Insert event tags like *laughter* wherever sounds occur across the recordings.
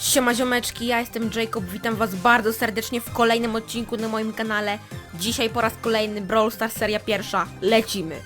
Siema ziomeczki, ja jestem Jacob, witam was bardzo serdecznie w kolejnym odcinku na moim kanale. Dzisiaj po raz kolejny Brawl Stars seria pierwsza. Lecimy!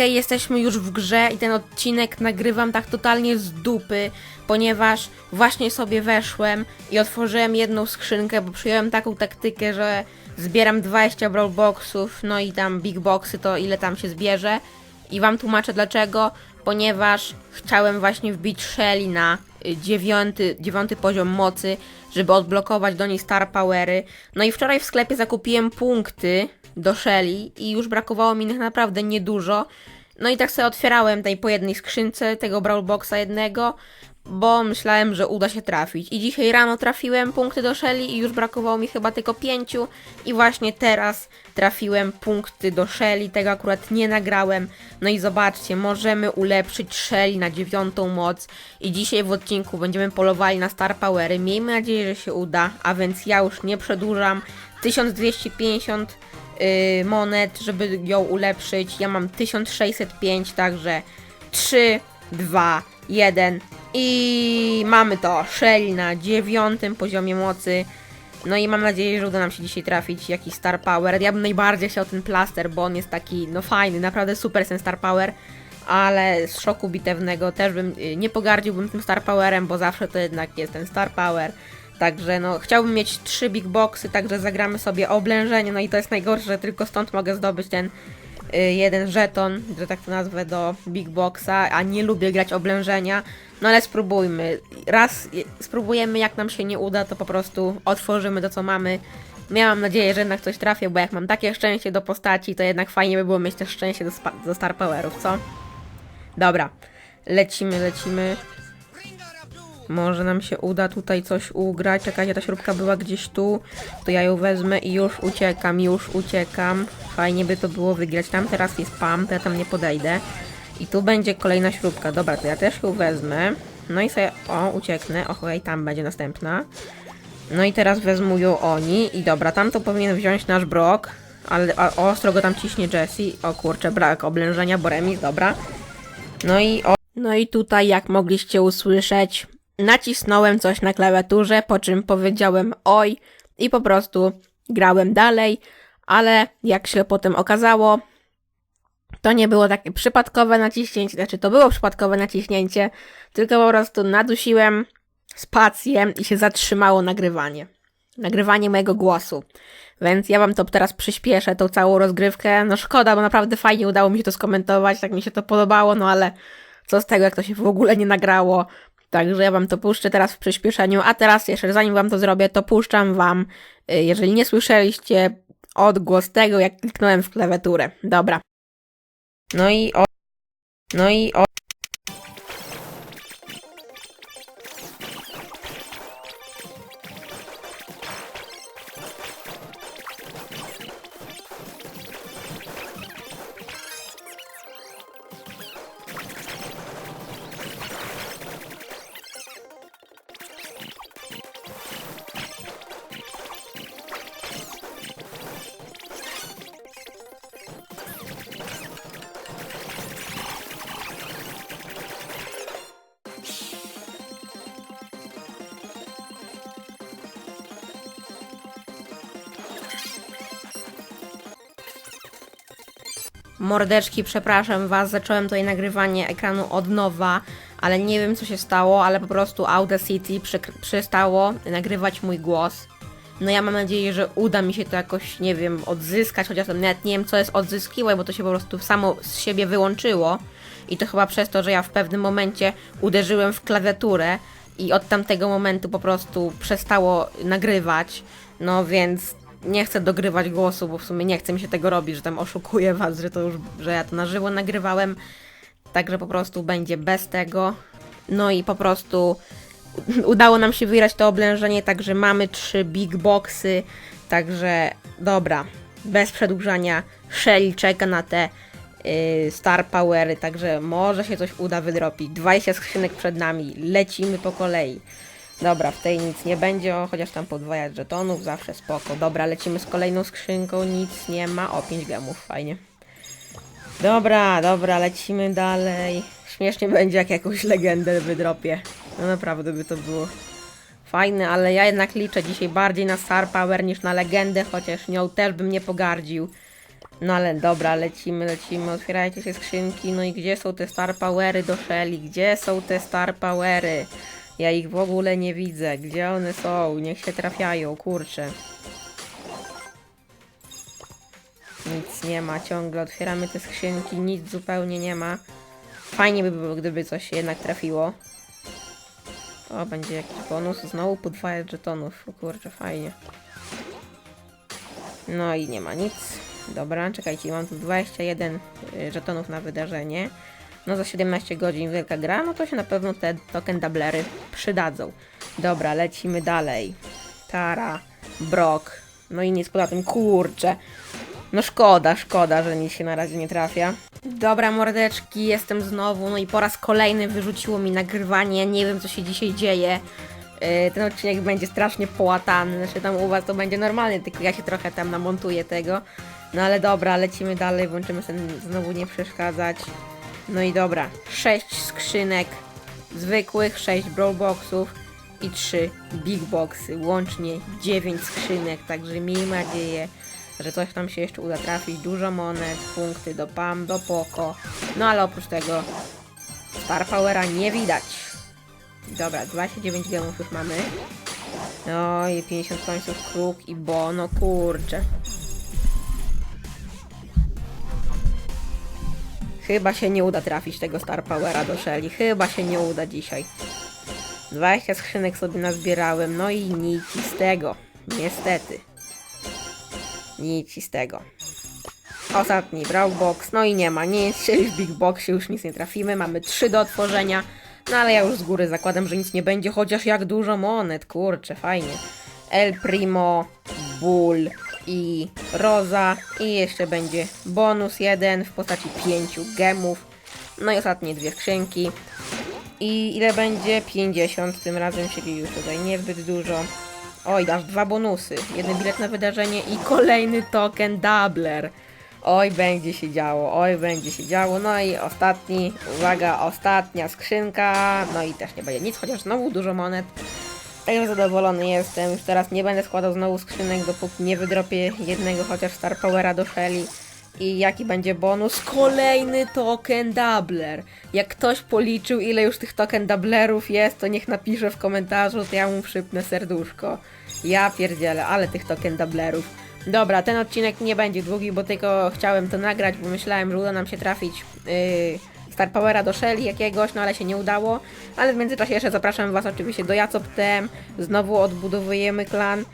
Okej, jesteśmy już w grze i ten odcinek nagrywam tak totalnie z dupy, ponieważ właśnie sobie weszłem i otworzyłem jedną skrzynkę, bo przyjąłem taką taktykę, że zbieram 20 brawl boxów, no i tam big boxy to ile tam się zbierze. I wam tłumaczę dlaczego, ponieważ chciałem właśnie wbić Shelly na y, dziewiąty, dziewiąty poziom mocy, żeby odblokować do niej star powery. No i wczoraj w sklepie zakupiłem punkty do Shelly i już brakowało mi ich naprawdę niedużo. No i tak sobie otwierałem tej po jednej skrzynce tego Brawl Boxa jednego, bo myślałem, że uda się trafić. I dzisiaj rano trafiłem punkty do Shelly i już brakowało mi chyba tylko pięciu. I właśnie teraz trafiłem punkty do Shelly, tego akurat nie nagrałem. No i zobaczcie, możemy ulepszyć Shelly na dziewiątą moc. I dzisiaj w odcinku będziemy polowali na Star Powery. Miejmy nadzieję, że się uda, a więc ja już nie przedłużam. 1250 y, monet, żeby ją ulepszyć. Ja mam 1605, także 3, 2, 1 i mamy to. Shelly na dziewiątym poziomie mocy. No i mam nadzieję, że uda nam się dzisiaj trafić jakiś Star Power. Ja bym najbardziej chciał ten plaster, bo on jest taki, no fajny, naprawdę super ten Star Power. Ale z szoku bitewnego też bym, y, nie pogardziłbym tym Star Powerem, bo zawsze to jednak jest ten Star Power. Także no, chciałbym mieć trzy big boxy, także zagramy sobie oblężenie, no i to jest najgorsze, że tylko stąd mogę zdobyć ten y, jeden żeton, że tak to nazwę, do big boxa, a nie lubię grać oblężenia, no ale spróbujmy. Raz y, spróbujemy, jak nam się nie uda, to po prostu otworzymy to, co mamy. Miałam nadzieję, że jednak coś trafię, bo jak mam takie szczęście do postaci, to jednak fajnie by było mieć też szczęście do, do Star Powerów, co? Dobra, lecimy, lecimy. Może nam się uda tutaj coś ugrać. Czekajcie, ta śrubka była gdzieś tu. To ja ją wezmę i już uciekam, już uciekam. Fajnie by to było wygrać. Tam teraz jest pam, to ja tam nie podejdę. I tu będzie kolejna śrubka. Dobra, to ja też ją wezmę. No i sobie, o, ucieknę. Okej, tam będzie następna. No i teraz wezmą ją oni. I dobra, tam to powinien wziąć nasz Brock. Ale a, ostro go tam ciśnie Jessie. O kurczę, brak oblężenia, bo remis, dobra. No i o... No i tutaj, jak mogliście usłyszeć, nacisnąłem coś na klawiaturze, po czym powiedziałem oj i po prostu grałem dalej, ale jak się potem okazało, to nie było takie przypadkowe naciśnięcie, znaczy to było przypadkowe naciśnięcie, tylko po prostu nadusiłem spację i się zatrzymało nagrywanie. Nagrywanie mojego głosu. Więc ja wam to teraz przyspieszę, tą całą rozgrywkę. No szkoda, bo naprawdę fajnie udało mi się to skomentować, tak mi się to podobało, no ale co z tego, jak to się w ogóle nie nagrało. Także ja wam to puszczę teraz w przyspieszeniu, a teraz jeszcze zanim wam to zrobię, to puszczam wam, y, jeżeli nie słyszeliście, odgłos tego, jak kliknąłem w klawiaturę. Dobra. No i o... No i o... Mordeczki, przepraszam was, zacząłem tutaj nagrywanie ekranu od nowa, ale nie wiem co się stało, ale po prostu Audacity przyk- przestało nagrywać mój głos. No ja mam nadzieję, że uda mi się to jakoś, nie wiem, odzyskać, chociaż nawet nie wiem co jest odzyskiłe, bo to się po prostu samo z siebie wyłączyło. I to chyba przez to, że ja w pewnym momencie uderzyłem w klawiaturę i od tamtego momentu po prostu przestało nagrywać. No więc nie chcę dogrywać głosu, bo w sumie nie chce mi się tego robić, że tam oszukuję was, że to już, że ja to na żywo nagrywałem. Także po prostu będzie bez tego. No i po prostu *laughs* udało nam się wygrać to oblężenie, także mamy trzy big boxy. Także dobra, bez przedłużania, Shelly czeka na te yy, Star Powery, także może się coś uda wydropić. 20 skrzynek przed nami, lecimy po kolei. Dobra, w tej nic nie będzie, o, chociaż tam podwajać żetonów, zawsze spoko. Dobra, lecimy z kolejną skrzynką, nic nie ma. O, 5 gemów, fajnie. Dobra, dobra, lecimy dalej. Śmiesznie będzie, jak jakąś legendę wydropię. No naprawdę by to było fajne, ale ja jednak liczę dzisiaj bardziej na Star Power niż na legendę, chociaż nią też bym nie pogardził. No ale dobra, lecimy, lecimy, otwierajcie się skrzynki. No i gdzie są te Star Powery do Shelly? Gdzie są te Star Powery? Ja ich w ogóle nie widzę. Gdzie one są? Niech się trafiają, kurczę. Nic nie ma, ciągle otwieramy te skrzynki, nic zupełnie nie ma. Fajnie by było, gdyby coś jednak trafiło. O, będzie jakiś bonus, znowu podwajać żetonów, o kurczę, fajnie. No i nie ma nic. Dobra, czekajcie, mam tu 21 y, żetonów na wydarzenie. No za 17 godzin wielka gra, no to się na pewno te token doublery przydadzą. Dobra, lecimy dalej. Tara, Brock, no i nic poza tym, kurczę. No szkoda, szkoda, że nic się na razie nie trafia. Dobra, mordeczki, jestem znowu, no i po raz kolejny wyrzuciło mi nagrywanie, nie wiem co się dzisiaj dzieje. Yy, Ten odcinek będzie strasznie połatany, znaczy tam u was to będzie normalnie, tylko ja się trochę tam namontuję tego. No ale dobra, lecimy dalej, włączymy sobie znowu nie przeszkadzać. No i dobra, 6 skrzynek zwykłych, 6 brawlboxów i 3 big boxy, łącznie 9 skrzynek, także miejmy nadzieję, że coś tam się jeszcze uda trafić, dużo monet, punkty do PAM, do POKO, no ale oprócz tego Star Powera nie widać. Dobra, 29 gemów już mamy. No i 50 końców kruk i bo, no kurczę. Chyba się nie uda trafić tego Star Powera do Shelly. Chyba się nie uda dzisiaj. 20 skrzynek sobie nazbierałem, no i nic z tego. Niestety. Nic z tego. Ostatni Brawl Box, no i nie ma, jest Shelly w Big Boxie, już nic nie trafimy, mamy 3 do otworzenia. No ale ja już z góry zakładam, że nic nie będzie, chociaż jak dużo monet, kurczę, fajnie. El Primo, Bull i Roza i jeszcze będzie bonus jeden w postaci 5 gemów. No i ostatnie dwie skrzynki. I ile będzie? 50 tym razem, czyli już tutaj niezbyt dużo. Oj, dasz dwa bonusy. Jeden bilet na wydarzenie i kolejny token doubler. Oj, będzie się działo, oj, będzie się działo. No i ostatni, uwaga, ostatnia skrzynka. No i też nie będzie nic, chociaż znowu dużo monet. Także zadowolony jestem. Już teraz nie będę składał znowu skrzynek, dopóki nie wydropię jednego chociaż Star Powera do Shelly. I jaki będzie bonus? Kolejny token doubler. Jak ktoś policzył, ile już tych token doublerów jest, to niech napisze w komentarzu, to ja mu przypnę serduszko. Ja pierdzielę, ale tych token doublerów. Dobra, ten odcinek nie będzie długi, bo tylko chciałem to nagrać, bo myślałem, że uda nam się trafić yy, Star Powera do Shelly jakiegoś, no ale się nie udało. Ale w międzyczasie jeszcze zapraszam Was oczywiście do Jacoptem. Znowu odbudowujemy klan.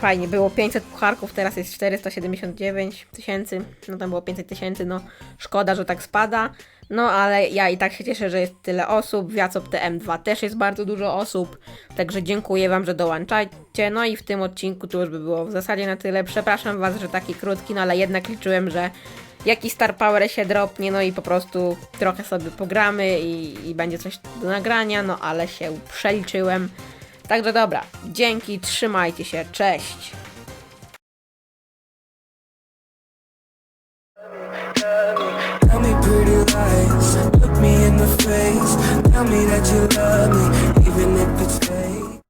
Fajnie, było 500 pucharków, teraz jest 479 tysięcy. No tam było 500 tysięcy, no szkoda, że tak spada. No ale ja i tak się cieszę, że jest tyle osób. W Jacop TM2 też jest bardzo dużo osób. Także dziękuję Wam, że dołączacie. No i w tym odcinku to już by było w zasadzie na tyle. Przepraszam Was, że taki krótki, no ale jednak liczyłem, że jaki Star Power się dropnie, no i po prostu trochę sobie pogramy i, i będzie coś do nagrania, no ale się przeliczyłem. Także dobra, dzięki, trzymajcie się, cześć! Tell me that you love me